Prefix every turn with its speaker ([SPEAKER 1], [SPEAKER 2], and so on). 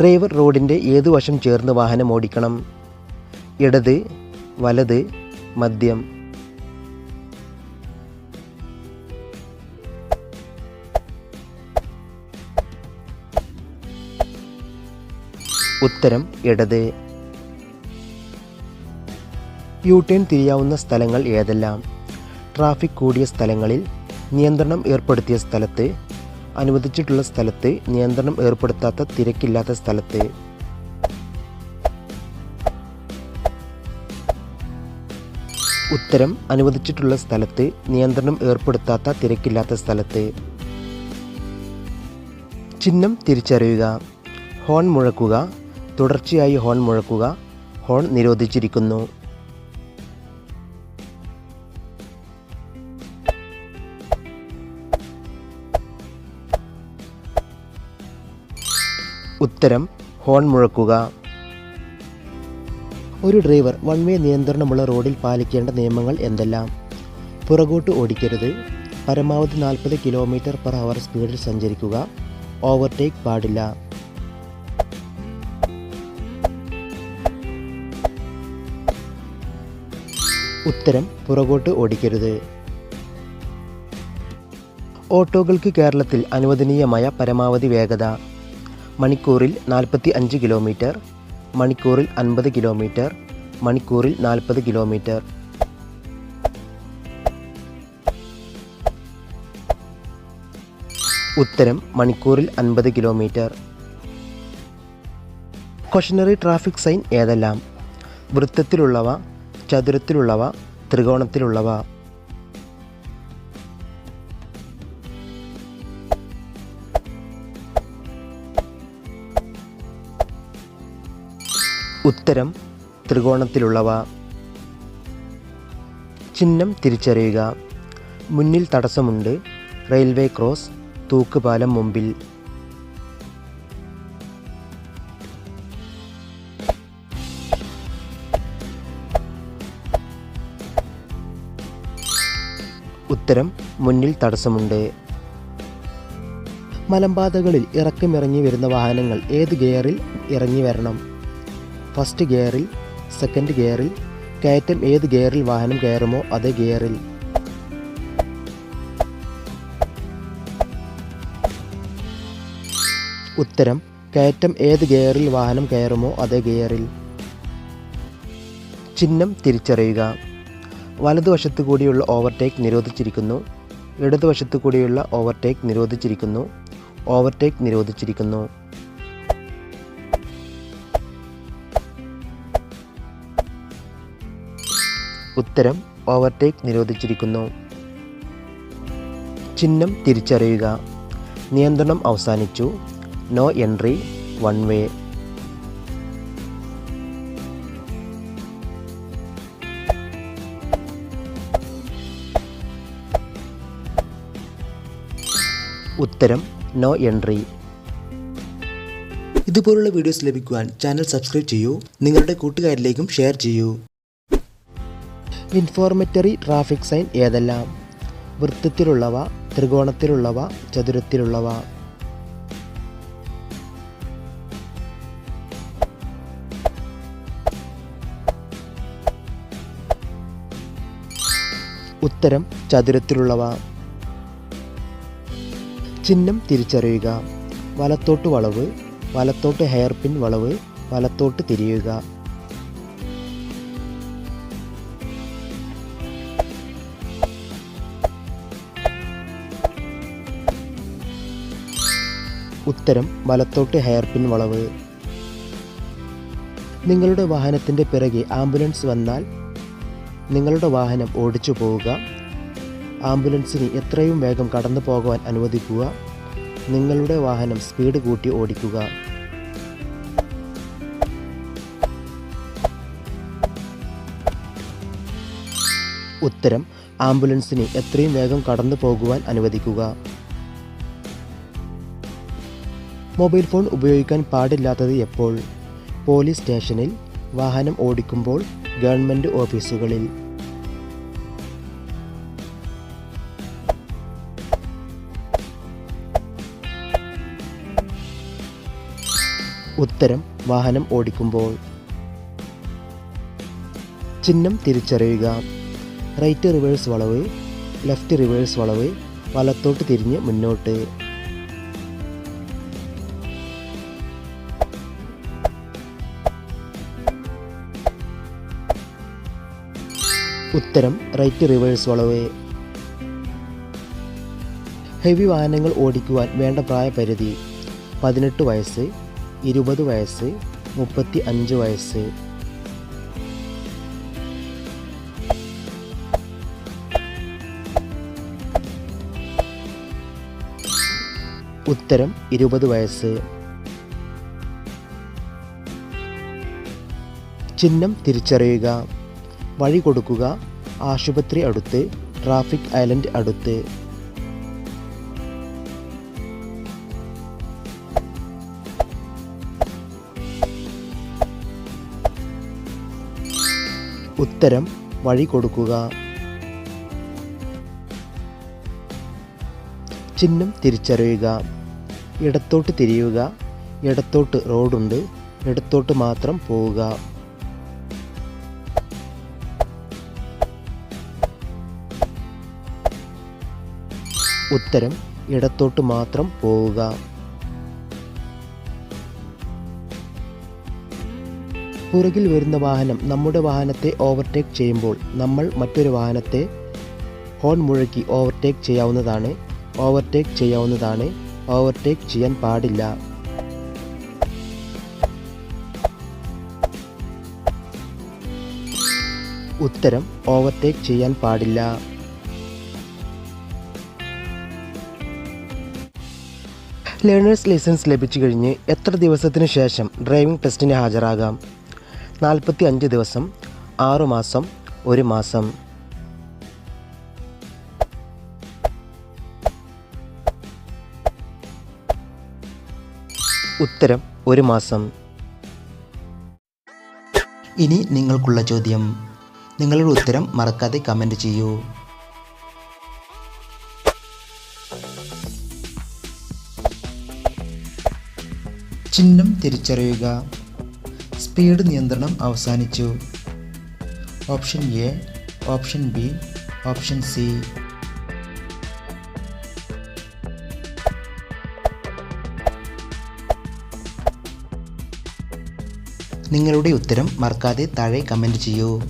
[SPEAKER 1] Driver റോഡിന്റെ ഏതു വശം ചേർന്ന് വാഹനം ഓടിക്കണം? ഇടത് വലത് മദ്യം ഉത്തരം ഇടത്. യു ടേൺ തിരിയാവുന്ന സ്ഥലങ്ങൾ ഏതെല്ലാം? ട്രാഫിക് കൂടിയ സ്ഥലങ്ങളിൽ നിയന്ത്രണം ഏർപ്പെടുത്തിയ സ്ഥലത്ത് അനുവദിച്ചിട്ടുള്ള സ്ഥലത്ത് നിയന്ത്രണം ഏർപ്പെടുത്താത്ത തിരക്കില്ലാത്ത സ്ഥലത്ത്. ഉത്തരം അനുവദിച്ചിട്ടുള്ള സ്ഥലത്ത് നിയന്ത്രണം ഏർപ്പെടുത്താത്ത തിരക്കില്ലാത്ത സ്ഥലത്ത്. ചിഹ്നം തിരിച്ചറിയുക. ഹോൺ മുഴക്കുക. തുടർച്ചയായി ഹോൺ മുഴക്കുക. ഹോൺ നിരോധിച്ചിരിക്കുന്നു. ഉത്തരം ഹോൺ മുഴക്കുക. ഒരു ഡ്രൈവർ വൺ വേ നിയന്ത്രണമുള്ള റോഡിൽ പാലിക്കേണ്ട നിയമങ്ങൾ എന്തെല്ലാം? പുറകോട്ട് ഓടിക്കരുത്. പരമാവധി നാൽപ്പത് കിലോമീറ്റർ പെർ അവർ സ്പീഡിൽ സഞ്ചരിക്കുക. ഓവർടേക്ക് പാടില്ല. ഉത്തരം പുറകോട്ട് ഓടിക്കരുത്. ഓട്ടോകൾക്ക് കേരളത്തിൽ അനുവദനീയമായ പരമാവധി വേഗത. മണിക്കൂറിൽ നാൽപ്പത്തി അഞ്ച് കിലോമീറ്റർ മണിക്കൂറിൽ അൻപത് കിലോമീറ്റർ മണിക്കൂറിൽ നാൽപ്പത് കിലോമീറ്റർ. ഉത്തരം മണിക്കൂറിൽ അൻപത് കിലോമീറ്റർ. ക്വഷനറി ട്രാഫിക് സൈൻ ഏതെല്ലാം? വൃത്തത്തിലുള്ളവ ചതുരത്തിലുള്ളവ ത്രികോണത്തിലുള്ളവ. ഉത്തരം ത്രികോണത്തിലുള്ളവ. ചിഹ്നം തിരിച്ചറിയുക. മുന്നിൽ തടസ്സമുണ്ട്. റെയിൽവേ ക്രോസ് തൂക്കുപാലം മുമ്പിൽ. ഉത്തരം മുന്നിൽ തടസ്സമുണ്ട്. മലമ്പാതകളിൽ ഇറക്കമിറങ്ങി വരുന്ന വാഹനങ്ങൾ ഏത് ഗിയറിൽ ഇറങ്ങി വരണം? ഫസ്റ്റ് ഗിയറിൽ സെക്കൻഡ് ഗിയറിൽ കയറ്റം ഏത് ഗിയറിൽ വാഹനം കയറുമോ അതേ ഗിയറിൽ. ഉത്തരം കയറ്റം ഏത് ഗിയറിൽ വാഹനം കയറുമോ അതേ ഗിയറിൽ. ചിഹ്നം തിരിച്ചറിയുക. വലതുവശത്തു കൂടിയുള്ള ഓവർടേക്ക് നിരോധിച്ചിരിക്കുന്നു. ഇടതുവശത്തു കൂടിയുള്ള ഓവർടേക്ക് നിരോധിച്ചിരിക്കുന്നു. ഓവർടേക്ക് നിരോധിച്ചിരിക്കുന്നു. ഉത്തരം ഓവർടേക്ക് നിരോധിച്ചിരിക്കുന്നു. ചിഹ്നം തിരിച്ചറിയുക. നിയന്ത്രണം അവസാനിച്ചു. No entry one way. ഉത്തരം നോ എൻട്രി. ഇതുപോലുള്ള വീഡിയോസ് ലഭിക്കുവാൻ ചാനൽ സബ്സ്ക്രൈബ് ചെയ്യൂ. നിങ്ങളുടെ കൂട്ടുകാരിലേക്കും ഷെയർ ചെയ്യൂ. ഇൻഫോർമറ്ററി ട്രാഫിക് സൈൻ ഏതെല്ലാം? വൃത്തത്തിലുള്ളവ ത്രികോണത്തിലുള്ളവ ചതുരത്തിലുള്ളവ? ഉത്തരം ചതുരത്തിലുള്ളവ. ചിഹ്നം തിരിച്ചറിയുക. വലത്തോട്ട് വളവ് വലത്തോട്ട് ഹെയർ പിൻ വളവ് വലത്തോട്ട് തിരിയുക. ഉത്തരം വലത്തോട്ട് ഹെയർപിൻ വളവ്. നിങ്ങളുടെ വാഹനത്തിന്റെ പിറകെ ആംബുലൻസ് വന്നാൽ നിങ്ങളുടെ വാഹനം ഓടിച്ചു പോവുക. ആംബുലൻസിന് എത്രയും വേഗം കടന്നു പോകുവാൻ അനുവദിക്കുക. നിങ്ങളുടെ വാഹനം സ്പീഡ് കൂട്ടി ഓടിക്കുക. ഉത്തരം ആംബുലൻസിന് എത്രയും വേഗം കടന്നു പോകുവാൻ അനുവദിക്കുക. മൊബൈൽ ഫോൺ ഉപയോഗിക്കാൻ പാടില്ലാത്തത് എപ്പോൾ? പോലീസ് സ്റ്റേഷനിൽ വാഹനം ഓടിക്കുമ്പോൾ ഗവൺമെന്റ് ഓഫീസുകളിൽ. ഉത്തരം വാഹനം ഓടിക്കുമ്പോൾ. ചിഹ്നം തിരിച്ചറിയുക. റൈറ്റ് റിവേഴ്സ് വളവ് ലെഫ്റ്റ് റിവേഴ്സ് വളവ് വലത്തോട്ട് തിരിഞ്ഞ് മുന്നോട്ട്. ഉത്തരം റൈറ്റ് റിവേഴ്സ് വളവേ. ഹെവി വാഹനങ്ങൾ ഓടിക്കുവാൻ വേണ്ട പ്രായപരിധി പതിനെട്ട് വയസ്സ് ഇരുപത് വയസ്സ് മുപ്പത്തി അഞ്ച് വയസ്സ്. ഉത്തരം ഇരുപത് വയസ്സ്. ചിഹ്നം തിരിച്ചറിയുക. വഴി കൊടുക്കുക. ആശുപത്രി അടുത്ത് ട്രാഫിക് ഐലൻഡ് അടുത്ത്. ഉത്തരം വഴി കൊടുക്കുക. ചിഹ്നം തിരിച്ചറിയുക. ഇടത്തോട്ട് തിരിയുക. ഇടത്തോട്ട് റോഡുണ്ട്. ഇടത്തോട്ട് മാത്രം പോവുക. ഉത്തരം ഇടത്തോട്ട് മാത്രം പോവുക. പുറകിൽ വരുന്ന വാഹനം നമ്മുടെ വാഹനത്തെ ഓവർടേക്ക് ചെയ്യുമ്പോൾ നമ്മൾ മറ്റൊരു വാഹനത്തെ ഹോൺ മുഴക്കി ഓവർടേക്ക് ചെയ്യാവുന്നതാണ്. ഓവർടേക്ക് ചെയ്യാവുന്നതാണ്. ഓവർടേക്ക് ചെയ്യാൻ പാടില്ല. ഉത്തരം ഓവർടേക്ക് ചെയ്യാൻ പാടില്ല. ലേണേഴ്സ് ലൈസൻസ് ലഭിച്ചു കഴിഞ്ഞ് എത്ര ദിവസത്തിന് ശേഷം ഡ്രൈവിംഗ് ടെസ്റ്റിന് ഹാജരാകാം? നാൽപ്പത്തി അഞ്ച് ദിവസം ആറു മാസം ഒരു മാസം. ഉത്തരം ഒരു മാസം.
[SPEAKER 2] ഇനി നിങ്ങൾക്കുള്ള ചോദ്യം. നിങ്ങളുടെ ഉത്തരം മറക്കാതെ കമന്റ് ചെയ്യൂ. ചിഹ്നം തിരിച്ചറിയുക. സ്പീഡ് നിയന്ത്രണം അവസാനിച്ചു. Option A option B option C. നിങ്ങളുടെ ഉത്തരം മറക്കാതെ താഴെ കമന്റ് ചെയ്യൂ.